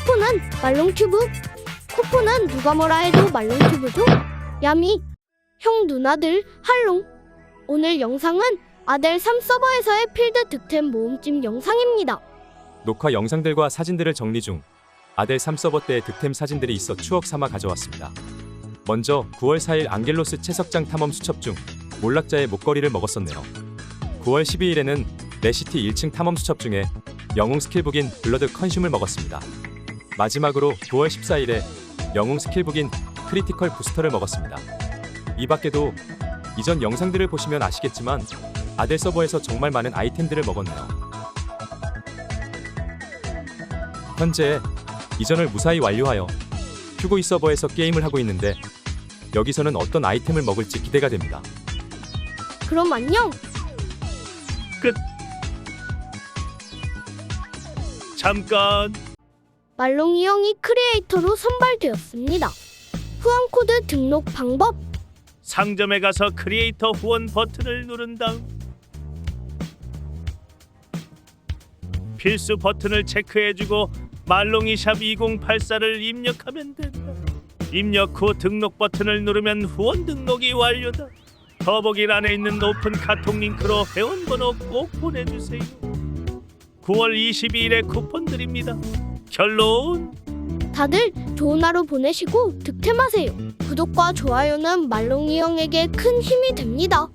쿠폰은 말롱튜브 쿠폰은 누가 뭐라 해도 말롱튜브죠 야미 형 누나들 할롱 오늘 영상은 아델 3 서버에서의 필드 득템 모음집 영상입니다 녹화 영상들과 사진들을 정리 중 아델 3 서버 때의 득템 사진들이 있어 추억 삼아 가져왔습니다. 먼저 9월 4일 앙겔로스 채석장 탐험 수첩 중 몰락자의 목걸이를 먹었었네요. 9월 12일에는 레시티 1층 탐험 수첩 중에 영웅 스킬북인 블러드 컨슘을 먹었습니다. 마지막으로 9월 14일에 영웅 스킬북인 크리티컬 부스터를 먹었습니다. 이 밖에도 이전 영상들을 보시면 아시겠지만 아델 서버에서 정말 많은 아이템들을 먹었네요. 현재 이전을 무사히 완료하여 휴고이 서버에서 게임을 하고 있는데 여기서는 어떤 아이템을 먹을지 기대가 됩니다. 그럼 안녕 잠깐 말롱이 형이 크리에이터로 선발되었습니다 후원 코드 등록 방법 상점에 가서 크리에이터 후원 버튼을 누른 다음 필수 버튼을 체크해주고 말롱이샵 2084를 입력하면 된다. 입력 후 등록 버튼을 누르면 후원 등록이 완료다. 더보기란에 있는 높은 카톡 링크로 회원번호 꼭 보내주세요. 9월 22일에 쿠폰 드립니다. 결론. 다들 좋은 하루 보내시고 득템하세요. 구독과 좋아요는 말롱이 형에게 큰 힘이 됩니다